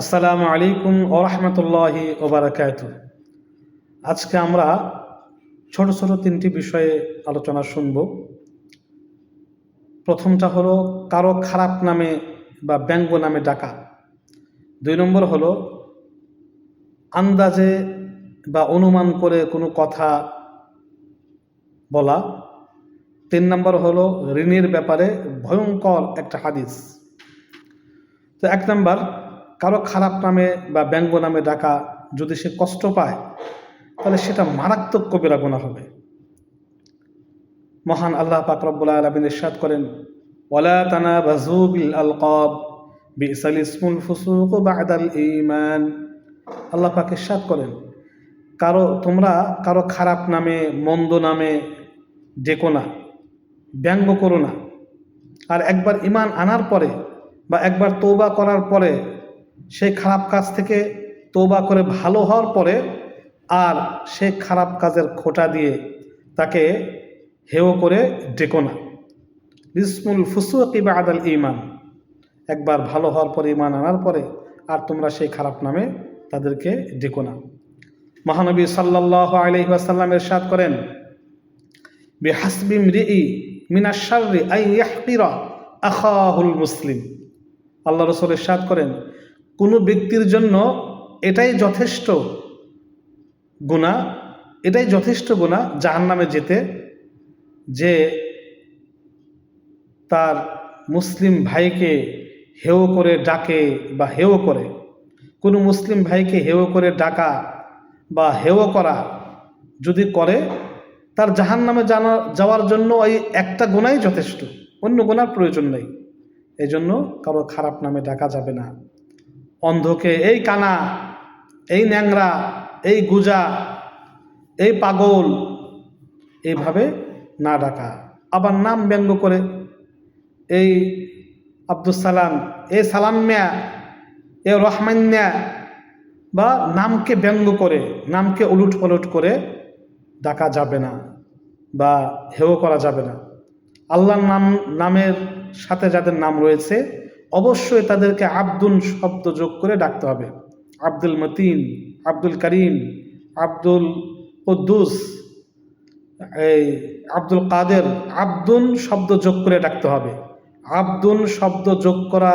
আসসালামু আলাইকুম ওরহমতুল্লাহি ওবরাকাত আজকে আমরা ছোট ছোট তিনটি বিষয়ে আলোচনা শুনব। প্রথমটা হলো কারও খারাপ নামে বা ব্যঙ্গ নামে ডাকা। দুই নম্বর হলো আন্দাজে বা অনুমান করে কোনো কথা বলা। তিন নম্বর হলো ঋণের ব্যাপারে ভয়ঙ্কর একটা হাদিস। তো এক নম্বর কারও খারাপ নামে বা ব্যঙ্গ নামে ডাকা যদি সে কষ্ট পায়, তাহলে সেটা মারাত্মক কবিরা গোনা হবে। মহান আল্লাহ পাক রব্বুল আলমিন ইরশাদ করেন, ওয়ালা তানা বাজু বিল আলকাব, বিসাল ইসমুল ফুসুক বাদাল ইমান আল্লাহ পাক ইরশাদ করেন, কারও তোমরা কারও খারাপ নামে, মন্দ নামে ডেকো না, ব্যঙ্গ করো না। আর একবার ইমান আনার পরে বা একবার তৌবা করার পরে সেই খারাপ কাজ থেকে তৌবা করে ভালো হওয়ার পরে আর সে খারাপ কাজের খোটা দিয়ে তাকে হেও করে ডেকো না। বিসমুল ফুসুকি বা আদাল ইমান একবার ভালো হওয়ার পরে ইমান আনার পরে আর তোমরা সেই খারাপ নামে তাদেরকে ডেকো না। মহানবী সাল্লাহ আলহি আসাল্লামের সাদ করেন বিহাসবিম রিই মিনাশারি আই ইয়াহকিরা আখাহুল মুসলিম। আল্লাহ রসুলের সাদ করেন কোনো ব্যক্তির জন্য এটাই যথেষ্ট গুণা, এটাই যথেষ্ট গুণা জাহান নামে যেতে যে তার মুসলিম ভাইকে হেও করে ডাকে বা হেও করে। কোনো মুসলিম ভাইকে হেও করে ডাকা বা হেও করা যদি করে, তার জাহান নামে জানা, যাওয়ার জন্য ওই একটা গুণাই যথেষ্ট। অন্য গুণার প্রয়োজন নেই। এই জন্য কারও খারাপ নামে ডাকা যাবে না। অন্ধকে, এই কানা, এই ন্যাংরা, এই গুজা, এই পাগল এইভাবে না ডাকা। আবার নাম ব্যঙ্গ করে, এই আব্দুল সালাম, এ সালাম্যা এ রহমান্যা বা নামকে ব্যঙ্গ করে, নামকে উলুট পলট করে ডাকা যাবে না বা হেও করা যাবে না। আল্লাহর নাম, নামের সাথে যাদের নাম রয়েছে অবশ্যই তাদেরকে আব্দুল শব্দ যোগ করে ডাকতে হবে। আব্দুল মতিন, আব্দুল করিম, আব্দুল কুদ্দুস, এই আব্দুল কাদের, আব্দুল শব্দ যোগ করে ডাকতে হবে। আব্দুল শব্দ যোগ করা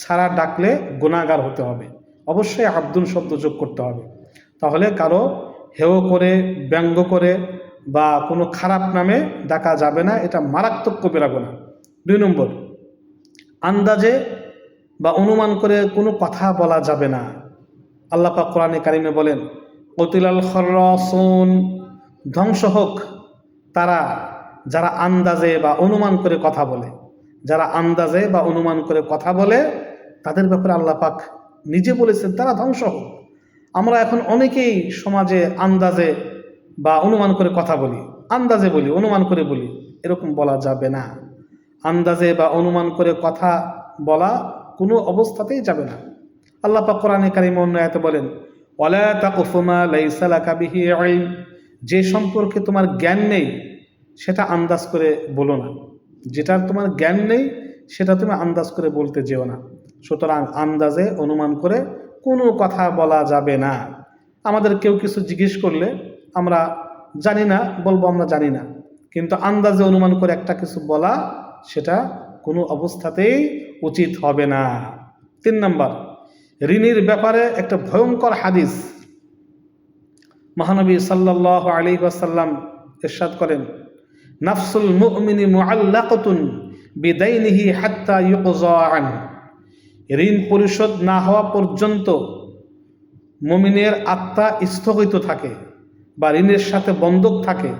ছাড়া ডাকলে গুণাগার হতে হবে। অবশ্যই আব্দুল শব্দ যোগ করতে হবে। তাহলে কারও হেও করে, ব্যঙ্গ করে বা কোনো খারাপ নামে ডাকা যাবে না, এটা মারাত্মক কবিরা গোনা দুই নম্বর আন্দাজে বা অনুমান করে কোনো কথা বলা যাবে না। আল্লাহ পাক কোরআনে কারিমে বলেন কতিলাল খরসুন ধ্বংস হোক। তারা, যারা আন্দাজে বা অনুমান করে কথা বলে, যারা আন্দাজে বা অনুমান করে কথা বলে, তাদের ব্যাপারে আল্লাহ পাক নিজে বলেছেন, তারা ধ্বংস হোক। আমরা এখন অনেকেই সমাজে আন্দাজে বা অনুমান করে কথা বলি, আন্দাজে বলি, অনুমান করে বলি, এরকম বলা যাবে না। আন্দাজে বা অনুমান করে কথা বলা কোনো অবস্থাতেই যাবে না। আল্লাহ পাক কোরআনে কারিম অন্যায়তে বলেন যে সম্পর্কে তোমার জ্ঞান নেই, সেটা আন্দাজ করে বলো না। যেটার তোমার জ্ঞান নেই, সেটা তুমি আন্দাজ করে বলতে যেও না। সুতরাং আন্দাজে অনুমান করে কোনো কথা বলা যাবে না। আমাদের কেউ কিছু জিজ্ঞেস করলে আমরা জানি না, বলব আমরা জানি না। কিন্তু আন্দাজে অনুমান করে একটা কিছু বলা সেটা কোনো অবস্থাতেই উচিত হবে না। তিন নম্বর, ঋণের ব্যাপারে একটা ভয়ঙ্কর হাদিস। মহানবী সাল্লাহ আলী ওয়াসাল্লাম এরশাদ করেন, নাফসুল মুমিনি মুআল্লাকাতুন বিদাইনিহি হাত্তা ইউকযা আন। ঋণ পরিশোধ না হওয়া পর্যন্ত মুমিনের আত্মা স্থগিত থাকে বা ঋণের সাথে বন্ধক থাকে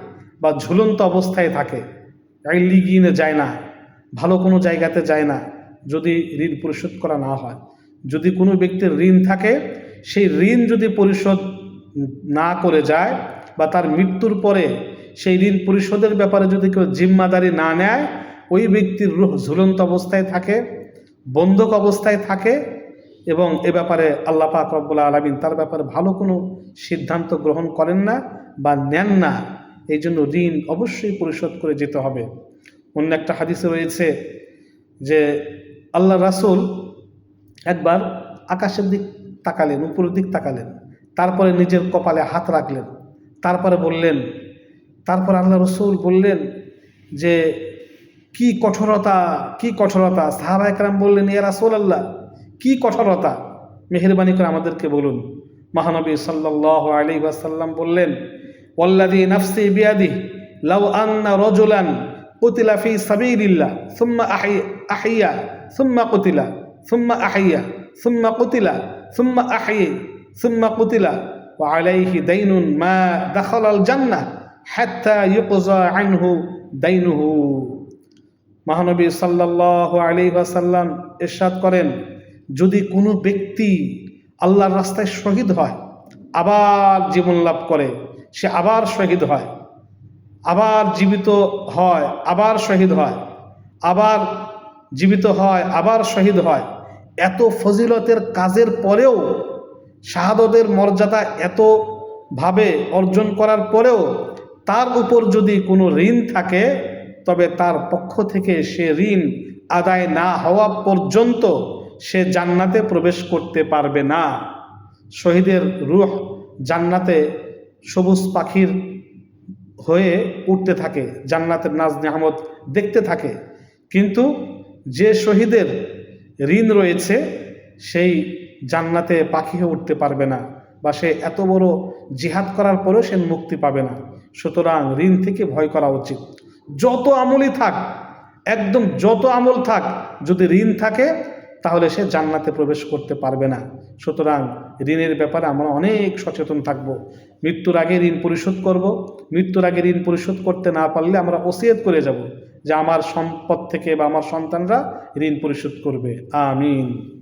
বা ঝুলন্ত অবস্থায় থাকে। লিগিয়ে যায় না। ভালো কোনো জায়গাতে যায় না যদি ঋণ পরিশোধ করা না হয়। যদি কোনো ব্যক্তির ঋণ থাকে, সেই ঋণ যদি পরিশোধ না করে যায় বা তার মৃত্যুর পরে সেই ঋণ পরিশোধের ব্যাপারে যদি কেউ জিম্মাদারি না নেয়, ওই ব্যক্তির রুহ ঝুলন্ত অবস্থায় থাকে, বন্ধক অবস্থায় থাকে এবং এ ব্যাপারে আল্লাহ পাক রব্বুল্লা আলমিন তার ব্যাপারে ভালো কোনো সিদ্ধান্ত গ্রহণ করেন না বা নেন না, এই জন্য ঋণ অবশ্যই পরিশোধ করে যেতে হবে। অন্য একটা হাদিসে রয়েছে যে আল্লাহ রাসুল একবার আকাশের দিক তাকালেন, উপরের দিক তাকালেন, তারপরে নিজের কপালে হাত রাখলেন, তারপরে বললেন, তারপর আল্লাহ রসুল বললেন যে, কি কঠোরতা কি কঠোরতা? সাহাবা একরাম বললেন, ইয়া রাসূল আল্লাহ কি কঠোরতা? মেহরবানি করে আমাদেরকে বলুন। মহানবী সাল্লাল্লাহু আলাইহি ওয়াসাল্লাম বললেন, ওয়াল্লাযী নাফসি বিয়াদি লাউ আন্না রাজুলান কুতিলা ফি সাবিলিল্লাহ সুম্মা আহি আহিয়া সুম্মা কুতিলা সুম্মা আহিয়া সুম্মা কুতিলা সুম্মা আহি সুম্মা কুতিলা وعليه دين ما دخل الجنة حتى يقضى عنه دينه মহানবী সাল্লাল্লাহু আলী ওয়াসাল্লাম ইরশাদ করেন যদি কোনো ব্যক্তি আল্লাহর রাস্তায় শহীদ হয় আবার জীবন লাভ করে সে আবার শহীদ হয় আবার জীবিত হয়, আবার শহীদ হয়, আবার জীবিত হয়, আবার শহীদ হয়। এত ফজিলতের কাজের পরেও, শাহাদতের মর্যাদা এত ভাবে অর্জন করার পরেও, তার উপর যদি কোনো ঋণ থাকে, তবে তার পক্ষ থেকে সে ঋণ আদায় না হওয়া পর্যন্ত সে জান্নাতে প্রবেশ করতে পারবে না। শহীদের রুহ জান্নাতে সবুজ পাখির হয়ে উঠতে থাকে, জান্নাতের নাজ নেহামত দেখতে থাকে। কিন্তু যে শহীদের ঋণ রয়েছে, সেই জান্নাতে পাখি হয়ে উঠতে পারবে না বা সে এত বড় জিহাদ করার পরেও সে মুক্তি পাবে না। সুতরাং ঋণ থেকে ভয় করা উচিত। যত আমলই থাক, একদম যত আমল থাক, যদি ঋণ থাকে তাহলে সে জান্নাতে প্রবেশ করতে পারবে না। সুতরাং ঋণের ব্যাপারে আমরা অনেক সচেতন থাকব। মৃত্যুর আগে ঋণ পরিশোধ করব। মৃত্যুর আগে ঋণ পরিশোধ করতে না পারলে আমরা ওসিয়ত করে যাব যে আমার সম্পদ থেকে বা আমার সন্তানরা ঋণ পরিশোধ করবে। আমিন।